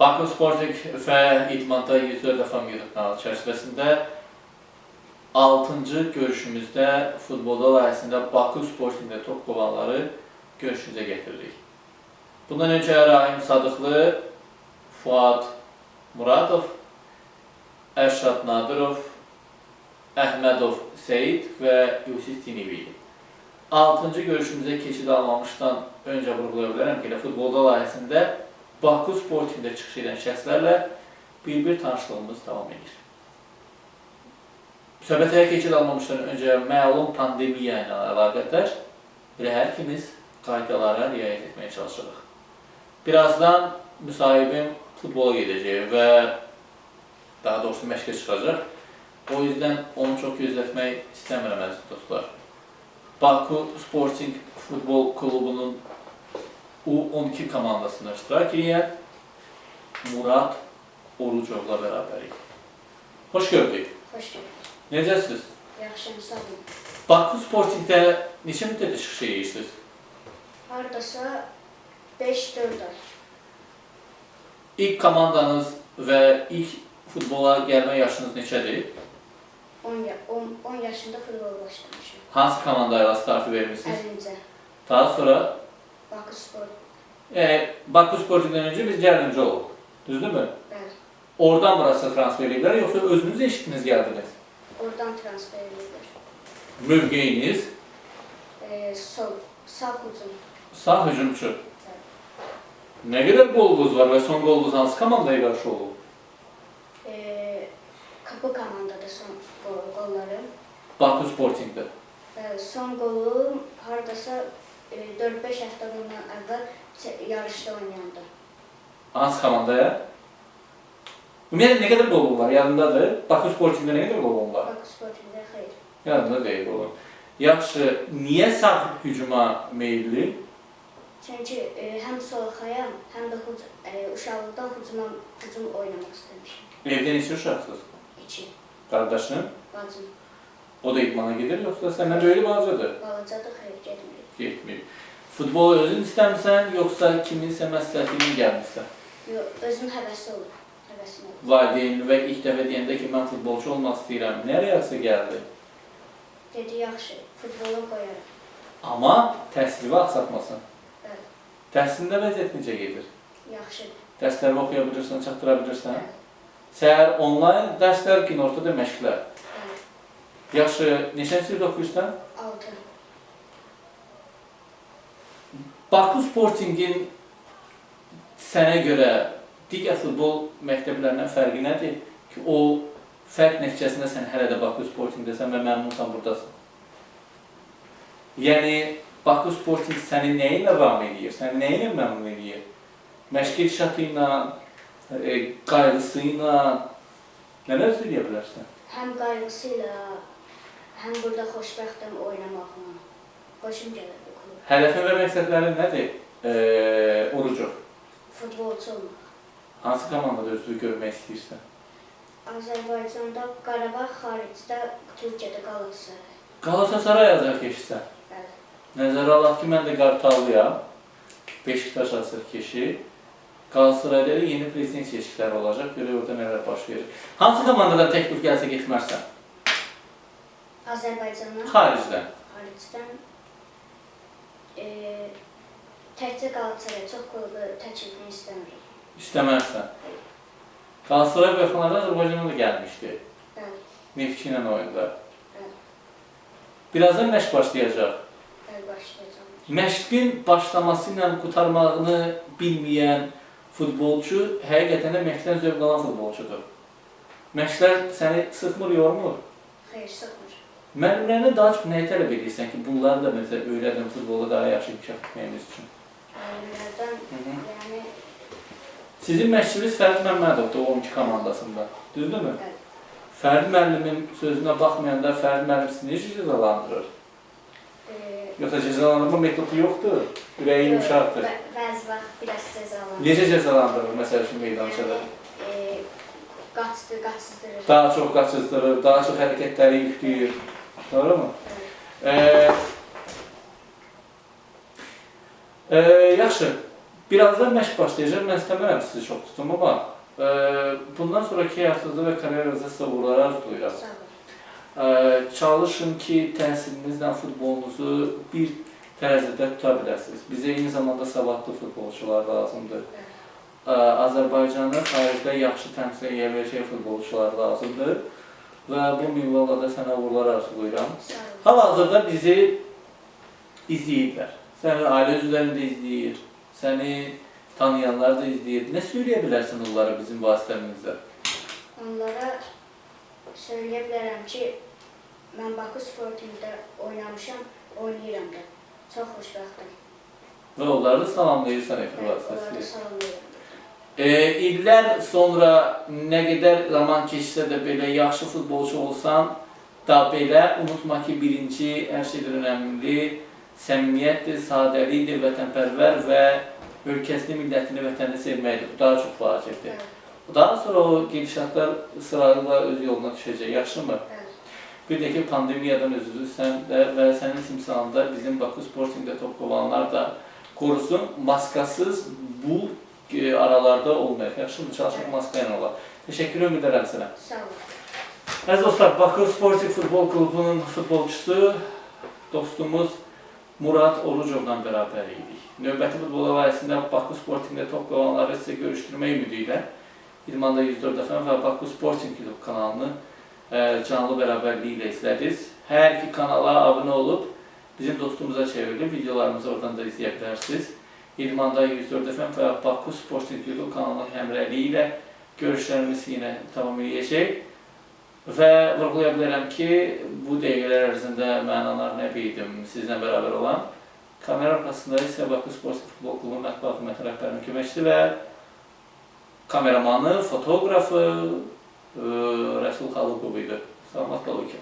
Bakı Sporting və İdmanda 104 FM YouTube kanalı çərçivəsində 6-cı görüşümüzdə futbolda layihəsində Bakı Sportingdə top qovanları görüşümüzə getiririk. Bundan öncə Rahim Sadıqlı, Fuad Muradov, Ərşad Nadirov, Əhmədov Seyid və Yusif Tinivi idi. 6-cı görüşümüzə keçid almamışdan öncə vurğulaya bilərəm ki, elə futbolda layihəsində Baku Sportingdə çıxış edən şəxslərlə bir-bir tanışlığımız davam edir. Söhbətə keçid almamışdan öncə məlum pandemiya ilə əlaqədar elə hər ikimiz qaydalara riayət etməyə çalışırıq. Birazdan müsahibim futbola gedəcək və daha doğrusu məşqə çıxacaq. O yüzden onu çox gözlətmək istəmirəm əziz dostlar. Baku Sporting Futbol Klubunun U12 komandasında iştirak edən Murad Orucovla bərabərik. Xoş gördük. Xoş gördük. Necəsiniz? Yaxşıyam, sağ olun. Baku Sportingdə neçə müddət çıxış edirsiniz? Hardasa 5-4 ay. İlk komandanız və ilk futbola gəlmə yaşınız neçədir? 10, ya 10, 10 yaşında futbol başlamışım. Hansı komandayla startı vermisiniz? Əlincə. Daha sonra Bakı Spor. yəni Baku Sportingdən öncə biz gəlincə olduq. Düzdürmü? Bəli. Oradan burası transfer ediblər, yoxsa özünüz eşitdiniz gəldiniz? Oradan transfer edilir. Mövqeyiniz Ee, sol, sağ hücum. sağ hücumçu. Nə qədər qolunuz var və son qolunuz hansı komandaya qarşı olub? Ee, kapı komandada son gol, gollarım. Baku Sportingdə. Bəli, son golum hardasa e, 4-5 həftə bundan əvvəl yarışda oynayanda. Hansı komandaya? Ümumiyyətlə nə qədər qolun var? Yadındadır? Baku Sportingdə nə qədər qolun var? Bakı Sportingdə xeyr. Yadında deyil qolun. Yaxşı, niyə sağ hücuma meylli? Çünki e, həm sol xəyam, həm də hüc e, uşaqlıqdan hücuma hücum oynamaq istəmişəm. Evdə neçə uşaqsınız? İki, Qardaşın? bacım, O da idmana gedir, yoxsa səndən böyük balacadır? balacadır, xeyr getmir. Getmir. Futbolu özün istəmirsən, yoxsa kiminsə məsləhəti ilə gəlmirsən? Yox, özüm həvəsi olur. Həvəsim olur. Valideyn və ilk dəfə deyəndə ki, mən futbolçu olmaq istəyirəm, nə reaksiya gəldi? Dedi, yaxşı, futbola qoyarım. Amma təhsili axsatmasın. Bəli. Təhsilində vəziyyət necə gedir? Yaxşıdır. Dərsləri oxuya bilirsən, çatdıra bilirsən? Bəli, Səhər onlayn dərslər, günortada məşqlər. bəli. Yaxşı, neçənci sinifdə oxuyursan? Altı. Baku Sportingin sənə görə digər futbol məktəblərindən fərqi nədir ki, o fərq nəticəsində sən hələ də Baku Sportingdəsən və məmnunsan buradasın? Yəni, Baku Sporting səni nə ilə ram edir? Səni nə ilə məmnun edir? Məşq gedişatı ilə, e, qayğısı ilə nələr söyləyə bilərsən? Həm qayğısı ilə, həm burada xoşbəxtəm oynamaqla. Xoşum gəlir klub. Hədəfin və məqsədlərin nədir? E, Orucov, Futbolçu olmaq. hansı komandada özünü görmək istəyirsən? Azərbaycanda Qarabağ, xaricdə Türkiyədə Qalatasaray. Galatasaray azər keçsən. Bəli. Nəzərə alaq ki, mən də Qartallıyam. Beşiktaş azər keçi. Galatasarayda da yeni prezident seçkiləri olacaq. Görə orada nələr baş verir. Hansı komandadan təklif gəlsə getmərsən? Azərbaycandan, Xaricdən. xaricdən e, təkcə Qalatasaray çox klubu təklifini istəmirəm. İstəmərsən. Galatasaray bu yaxınlarda Azərbaycana da gəlmişdi. Bəli, Neftçi ilə oyunda. Bəli. Birazdan məşq başlayacaq. bəli başlayacağam. Məşqin başlaması ilə qutarmağını bilməyən futbolçu həqiqətən də məşqdən zövq alan futbolçudur. Məşqlər səni sıxmır, yormur. Xeyr, sıxmır. Müəllimlərinə daha çox nəyi tələb edirsən ki, bunları da məsələn öyrədim futbolda daha yaxşı inkişaf etməyimiz üçün? Müəllimlərdən, yəni, Sizin məşqçiniz Fərdi Məmmədovdur o 12 komandasında. Düzdürmü? Bəli. Fərdi müəllimin sözünə baxmayanda Fərdi müəllim sizi necə cəzalandırır? Yoxsa cəzalandırma metodu yoxdur? Ürəyi yumşaqdır. bə- Bəzi vaxt biraz cəzalanır. Necə cəzalandırır məsəl üçün meydançada? E, qaçdı, qaçızdırır. Daha çox qaçızdırır, daha çox hərəkətləri yükləyir. Doğru mu? Ee, e, yaxşı. Birazdan məşq başlayacaq. Mən istəmirəm sizi çox tutum, amma e, bundan sonraki həyatınızda və karyeranızda sizə uğurlar arzulayıram. Ə, çalışın ki, təhsilinizlə futbolunuzu bir tərəzidə tuta biləsiniz. Bizə eyni zamanda savadlı futbolçular lazımdır. Ə, Azərbaycanı xaricdə yaxşı təmsil edə biləcək futbolçular lazımdır. Və bu minvalla da sənə uğurlar arzulayıram. Hal-hazırda bizi izləyirlər. Səni ailə üzvlərin də izləyir, səni tanıyanlar da izləyir. Nə söyləyə bilərsən onlara bizim vasitəmizlə? Onlara söyləyə bilərəm ki, mən Bakı Sportingdə oynamışam, oynayıram da. Çox xoşbəxtəm. Və onları da salamlayırsan efir Onları vasitəsilə. salamlayıram. E, illər sonra nə qədər zaman keçsə də belə yaxşı futbolçu olsan da belə unutma ki, birinci hər şeydən önəmli səmimiyyətdir, sadəlikdir, vətənpərvər və ölkəsini, millətini, vətənini sevməkdir. Bu daha çox vacibdir. Daha sonra o gedişatlar sırayla öz yoluna düşəcək, yaxşımı? bəli. Bir də ki, pandemiyadan üzülürsən də və sənin timsalında bizim Bakı Sportingdə top qovanlar da qorusun. Maskasız bu aralarda olmayaq. Yaxşımı? Çalışaq maska ilə olar. Təşəkkür edirəm sənə. Sağ olun. Əziz dostlar, Bakı Sporting Futbol Klubunun futbolçusu dostumuz Murad Orucovla bərabər idik. Növbəti futbol layihəsində Bakı Sportingdə top qalanları sizə görüşdürmək ümidi ilə İdmanda 104 FM və Bakı Sporting Klub kanalını e, canlı bərabərliyi ilə izlədiniz. Hər iki kanala abunə olub bizim dostumuza çevrilib videolarımızı oradan da izləyə bilərsiniz. İdmanda 104 FM və Bakı Sporting Klub kanalının həmrəyliyi ilə görüşlərimiz yenə davam edəcək. Və vurğulaya bilərəm ki, bu dəqiqələr ərzində mənalar nə bildim sizlə bərabər olan. Kamera arxasında isə Bakı Sporting Futbol Klubu mətbuat xidməti rəhbərinin köməkçisi və kameramanı, fotoqrafı e, Rəsul Xalıqov idi. Salamat qalın ki.